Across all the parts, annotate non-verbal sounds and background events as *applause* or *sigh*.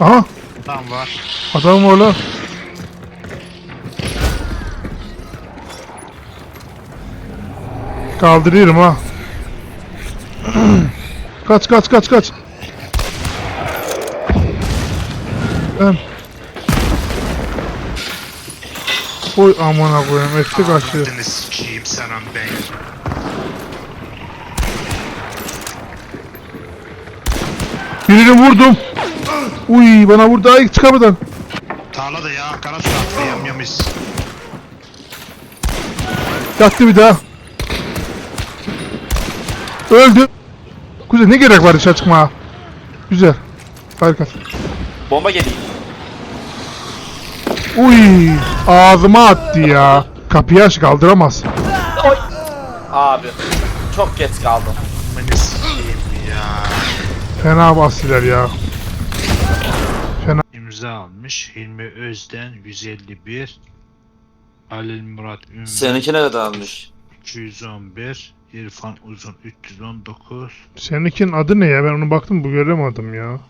Aha Tam var. adam var lan. Kaldırıyorum ha. *clears throat* kaç kaç kaç kaç. Ben... Oy amına koyayım etti kaçtı. Ben. Birini vurdum. Uy bana vurdu ay çık kapıdan. Tarlada ya kara suratlı yamyamis. Yattı bir daha. Öldü. Güzel ne gerek var dışarı çıkmaya? Güzel. Harika. Bomba geliyor. Uy ağzıma attı ya. Kapıyı aç kaldıramaz. Oy. Abi. Çok geç kaldım. Fena bastiler ya. İmza almış. Hilmi Özden 151. Halil Murat Ünver Seninki ne kadar almış? 211. İrfan Uzun 319. Seninkinin adı ne ya? Ben onu baktım bu göremedim ya.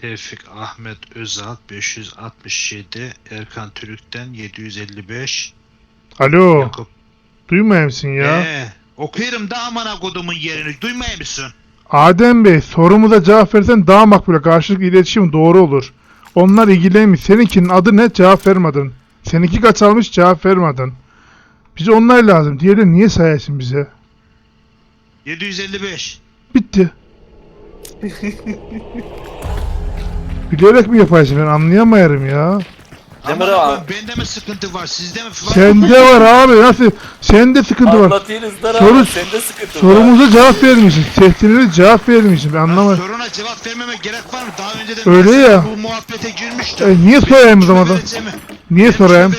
Tevfik Ahmet Özal 567. Erkan Türük'ten 755. Alo. Yakup. Duymuyor musun ya? Ee, okuyorum da amana kodumun yerini. Duymaya mısın? Adem Bey sorumuza cevap versen daha makbule karşılıklı iletişim doğru olur. Onlar ilgilenmiş. Seninkinin adı ne? Cevap vermedin. Seninki kaç almış? Cevap vermedin. Bize onlar lazım. Diğerleri niye sayasın bize? 755. Bitti. *laughs* Bilerek mi yaparsın ben anlayamayarım ya. Demir Aman abi. Bende mi sıkıntı var? Sizde mi? var? Sende var abi nasıl? Sende sıkıntı var. Anlatıyoruz da Soru- abi. Sende sıkıntı var. Sorumuza cevap vermişsin. Tehditine cevap vermişsin. Ben anlamadım. Soruna cevap vermeme gerek var mı? Daha önce de Öyle ya. bu muhabbete girmiştim. E, niye sorayım o zaman da? Niye sorayım?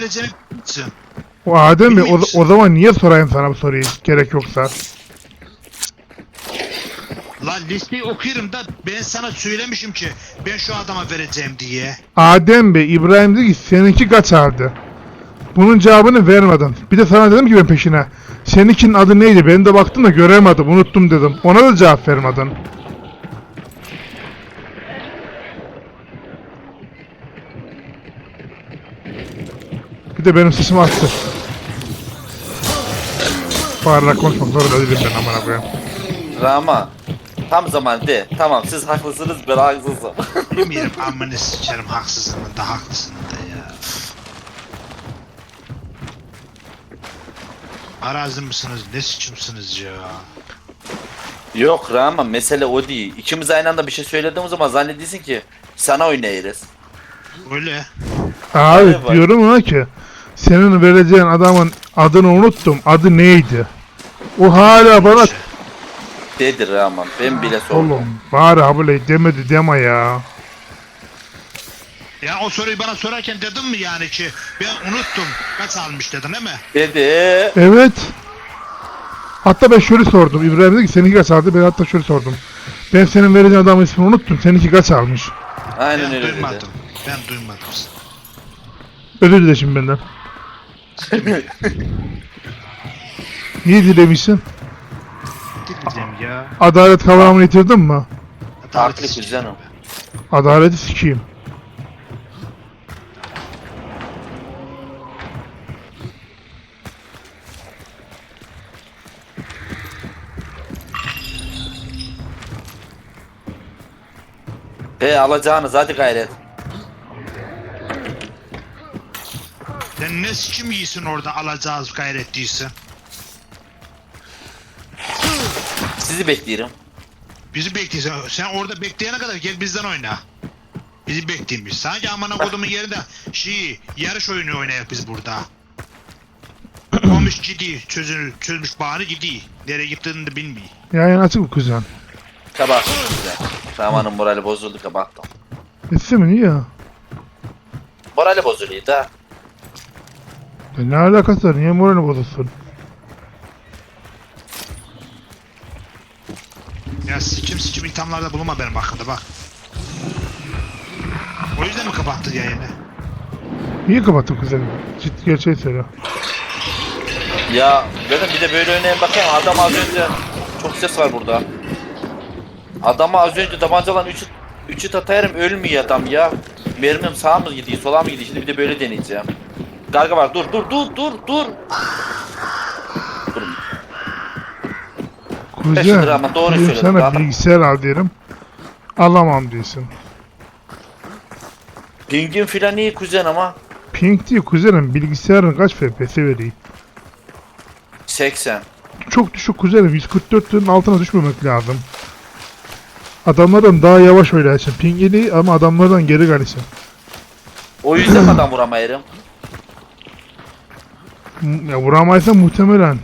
O Adem Bey o, o zaman niye sorayım sana bu soruyu gerek yoksa? Lan listeyi okuyorum da ben sana söylemişim ki ben şu adama vereceğim diye. Adem Bey İbrahim dedi ki seninki kaç aldı? Bunun cevabını vermedin. Bir de sana dedim ki ben peşine. Seninkinin adı neydi? Ben de baktım da göremedim. Unuttum dedim. Ona da cevap vermedin. Bir de benim sesimi açtı. Bağırarak konuşmak zorunda değilim ben amına koyayım. Rama. Tam zaman de. Tamam siz haklısınız ben haksızım. *laughs* Bilmiyorum amını sikerim haksızını da haklısını da ya. Arazi mısınız? Ne siçimsiniz ya? Yok Rama mesele o değil. İkimiz aynı anda bir şey söylediğimiz zaman zannediyorsun ki sana oynayırız. Öyle. Abi var. diyorum ona ki senin vereceğin adamın adını unuttum. Adı neydi? O hala bana Dedi Rama. Ben bile sordum. oğlum bari abone demedi deme ya. Ya o soruyu bana sorarken dedim mi yani ki ben unuttum. Kaç almış dedin değil mi? Dedi. Evet. Hatta ben şöyle sordum. İbrahim dedi ki seninki kaç aldı? Ben hatta şöyle sordum. Ben senin vereceğin adamın ismini unuttum. Seninki kaç almış? Aynen ben öyle dedi. duymadım. Ben duymadım. Özür dile şimdi benden. Niye dilemişsin? Dileyeceğim ya. Adalet kavramını yitirdin mi? Artık canım. Adaleti sikeyim. He alacağınız hadi gayret. Sen ne sikim yiyorsun orada alacağız gayret değilsin. Sizi bekliyorum. Bizi bekliyorsun. Sen orada bekleyene kadar gel bizden oyna. Bizi bekleyin biz. Sanki amına kodumun yerinde şey yarış oyunu oynayak biz burada. *clears throat* Olmuş gidiyor. Çözülür, çözmüş bağını gidiyor. Nereye gittiğini de bilmiyor. Yayın açık mı kuzen? Kapattım size. Raman'ın morali bozuldu kapattım. Etse mi niye? Morali bozuluyor da. Ya ne alakası var? Niye moralini bozulsun? Ya sikim sikim ithamlarda bulunma benim hakkında bak. O yüzden mi kapattın yayını? Niye kapattın kuzenim? Ciddi gerçeği söyle. Ya dedim bir de böyle oynayın bakayım adam az önce çok ses var burada. Adama az önce tabancalan 3 Üçü tatayarım ölmüyor adam ya. Mermim sağa mı gidiyor sola mı gidiyor şimdi bir de böyle deneyeceğim. Garga var dur dur dur dur. Dur. Kuzen, Beş lira ama doğru söyledin, sana daha- bilgisayar al diyelim. Alamam diyorsun. Pingin filan iyi kuzen ama. Pink değil kuzenim bilgisayarın kaç FPS vereyim? 80. Çok düşük kuzenim 144'ün altına düşmemek lazım. Adamlardan daha yavaş oynarsın. Pingili ama adamlardan geri kalırsın. O yüzden adam vuramayırım. *clears throat* Ya vuramaysan muhtemelen.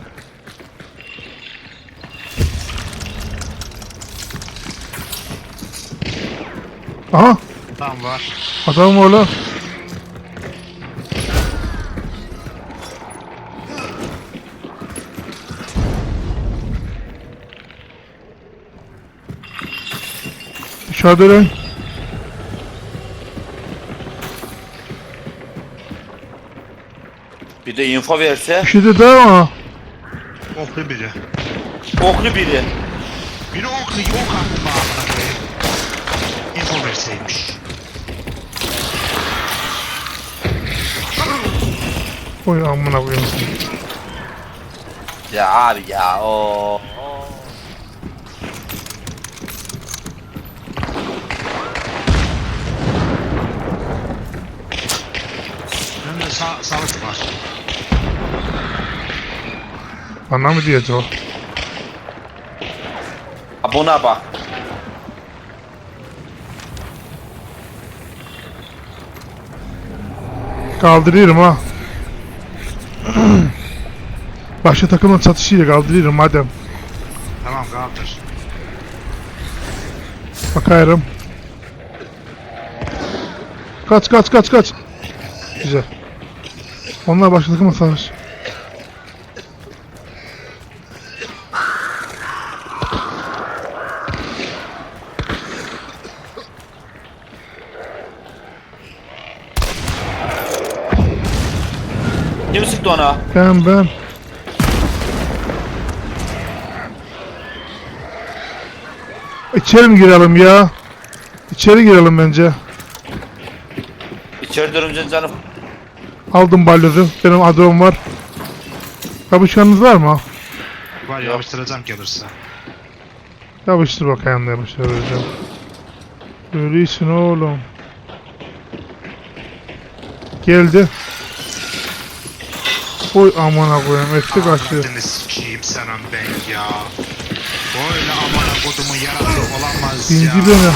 Aha Tamam var. adam var lan. Dışarıda lan. Bir de info verse. Bir şey de daha ama. Oklu biri. Oklu biri. Biri oklu ok attı bana. Verseymiş. Oy amına koyayım. Ya abi ya o. Önümde sağ, sağlık var. Bana mı diyecek o? Buna bak. Kaldırıyorum ha. Başka takımın çatışıyla kaldırıyorum madem. Tamam kaldır. Bakıyorum. Kaç kaç kaç kaç. Güzel. Onlar başka takımla savaş. Sıktı ona? Ben ben. İçeri mi girelim ya? İçeri girelim bence. İçeri dönünce canım. Aldım balyozu. Benim adamım var. Kapışkanınız var mı? Var yapıştıracağım gelirse. Yapıştır bakayım da yapıştıracağım. Öyleysin oğlum. Geldi. Oy amına koyayım etti kaçtı. Anladını sikeyim senin ben ya. Böyle amına kodumun yaratığı olamaz ya. İnci beni.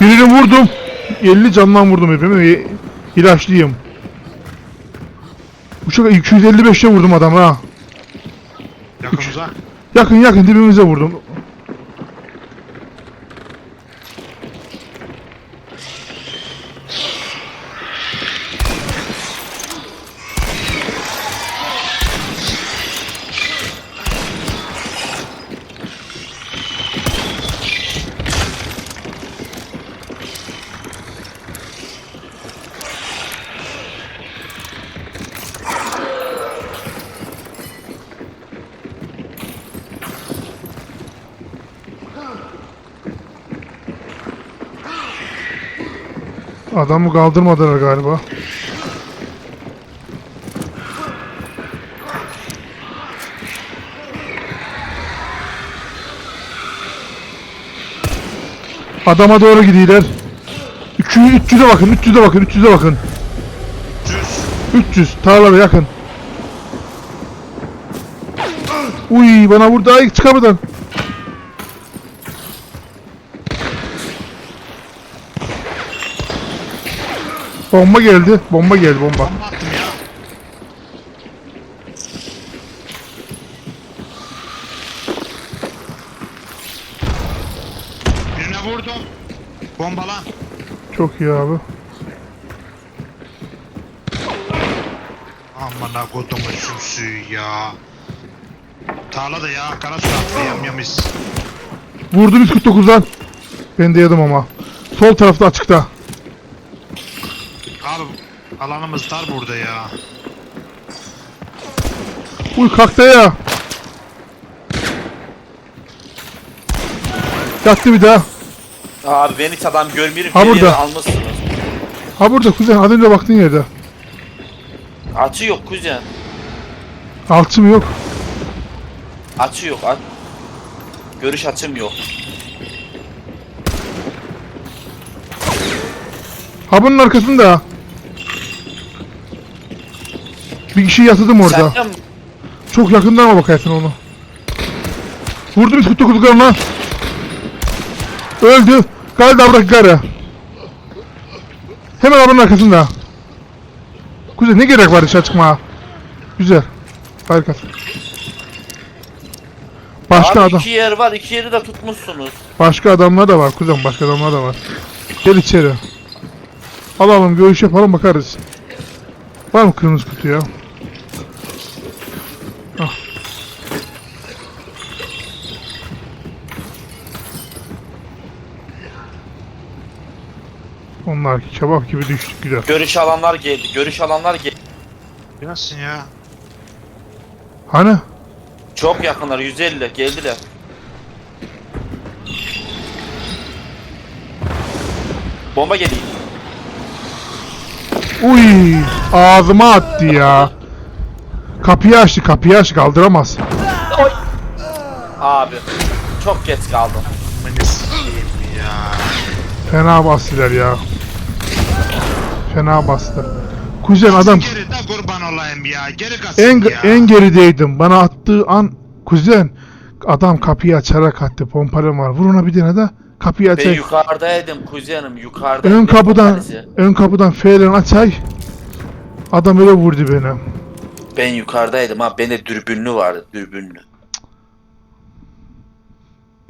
Birini vurdum. 50 candan vurdum hepimi. İlaçlıyım. Uçak 255'te vurdum adam ha. Yakın uzak. Yakın yakın dibimize vurdum. Adamı kaldırmadılar galiba. Adama doğru gidiyorlar. 300 300'e bakın, 300'e bakın, 300'e bakın. Düz. 300 tarlada yakın. Uy bana vurdu ay çıkamadan. Bomba geldi. Bomba geldi bomba. Bomba attım ya. Birine vurdum. Bombala. Çok iyi abi. Amına kodumun sümsüğü ya. Tarla da ya. Kara suratlı yamyamis. Vurdu 149'dan. Ben de yedim ama. Sol tarafta açıkta. Alanımız dar burada ya. Uy kalktı ya. Yattı bir daha. Abi ben hiç adam görmüyorum. Ha, burada. almışsınız. Ha burada kuzen az önce baktığın yerde. Açı yok kuzen. Alçı mı yok? Açı yok. Aç. Görüş açım yok. Ha bunun arkasında. Bir kişi yatırdım orada. Sen de mi? Çok yakından ama bakarsın onu. Vurdum skutu kutularına. Öldü. Galiba bırak garı. Hemen abinin arkasında. Kuzen ne gerek var dışarı çıkmaya? Güzel. Harikasın. Başka Abi adam. iki yer var. iki yeri de tutmuşsunuz. Başka adamlar da var kuzen. Başka adamlar da var. Gel içeri. Alalım görüş yapalım bakarız. Var mı kırmızı kutu ya? Onlar kebap gibi düştük güzel. Görüş alanlar geldi. Görüş alanlar geldi. Nasılsın ya? Hani? Çok yakınlar. 150 geldiler. Bomba geliyor. Uy ağzıma attı ya. Kapıyı açtı kapıyı açtı kaldıramaz. Abi. Çok geç kaldım. Fena bastılar ya. Fena bastı. Kuzen adam Geri de kurban olayım ya. Geri kaçsın en ya. en gerideydim. Bana attığı an kuzen adam kapıyı açarak attı. Pompalım var. Vur ona bir tane de kapıyı Ben açay. yukarıdaydım kuzenim. Yukarıdaydım. Ön kapıdan ön kapıdan F'den açay. Adam öyle vurdu beni. Ben yukarıdaydım ha. Bende dürbünlü vardı. Dürbünlü.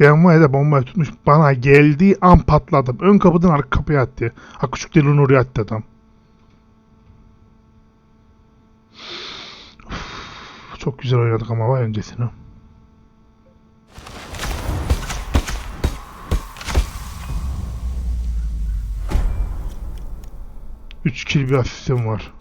Ben var ya bombayı tutmuş bana geldiği an patladım. Ön kapıdan arka kapıya attı. Ha küçük delin oraya attı adam. Çok güzel oynadık ama vay öncesini. Üç kill bir asistim var.